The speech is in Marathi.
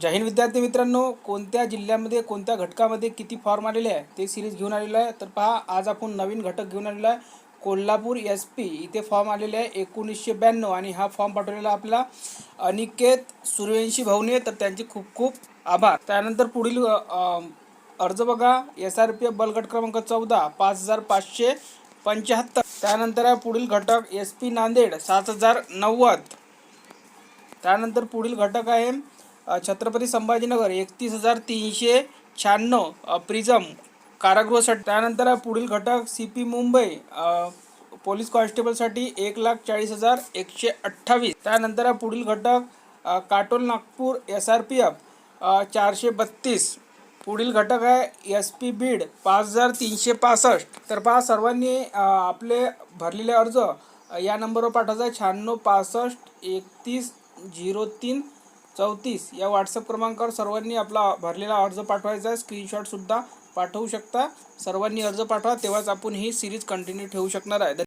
जय विद्यार्थी मित्रांनो कोणत्या जिल्ह्यामध्ये कोणत्या घटकामध्ये किती फॉर्म आलेले आहे ते सिरीज घेऊन आलेलो आहे. तर पहा आज आपण नवीन घटक घेऊन आलेलो आहे. कोल्हापूर एस पी इथे फॉर्म आलेले आहे एकोणीसशे ब्याण्णव. आणि हा फॉर्म पाठवलेला आपला अनिकेत सूर्यवंशी भाऊने. तर त्यांचे खूप खूप आभार. त्यानंतर पुढील अर्ज बघा. एस आर पी एफ बलगट क्रमांक चौदा पाच हजार पाचशे पंच्याहत्तर. त्यानंतर आहे पुढील घटक एस पी नांदेड सात हजार नव्वद. त्यानंतर पुढील घटक आहे छत्रपती संभाजीनगर एकतीस हजार तीनशे शहाण्णव प्रिझम कारागृहासाठी त्यानंतर पुढील घटक सी पी मुंबई पोलीस कॉन्स्टेबलसाठी एक लाख चाळीस हजार एकशे अठ्ठावीस. त्यानंतर पुढील घटक Katol Nagpur S R P F चारशे बत्तीस. पुढील घटक आहे एस पी बीड पाच हजार तीनशे पासष्ट. तर पहा सर्वांनी आपले भरलेले अर्ज या नंबरवर पाठवायचा आहे. शहाण्णव पासष्ट एकतीस झिरो तीन. चौतीस. या व्हॉट्सअप क्रमांकावर सर्वांनी आपला भरलेला अर्ज पाठवायचा आहे. स्क्रीनशॉटसुद्धा पाठवू शकता. सर्वांनी अर्ज पाठवा तेव्हाच आपण ही सिरीज कंटिन्यू ठेवू शकणार आहे.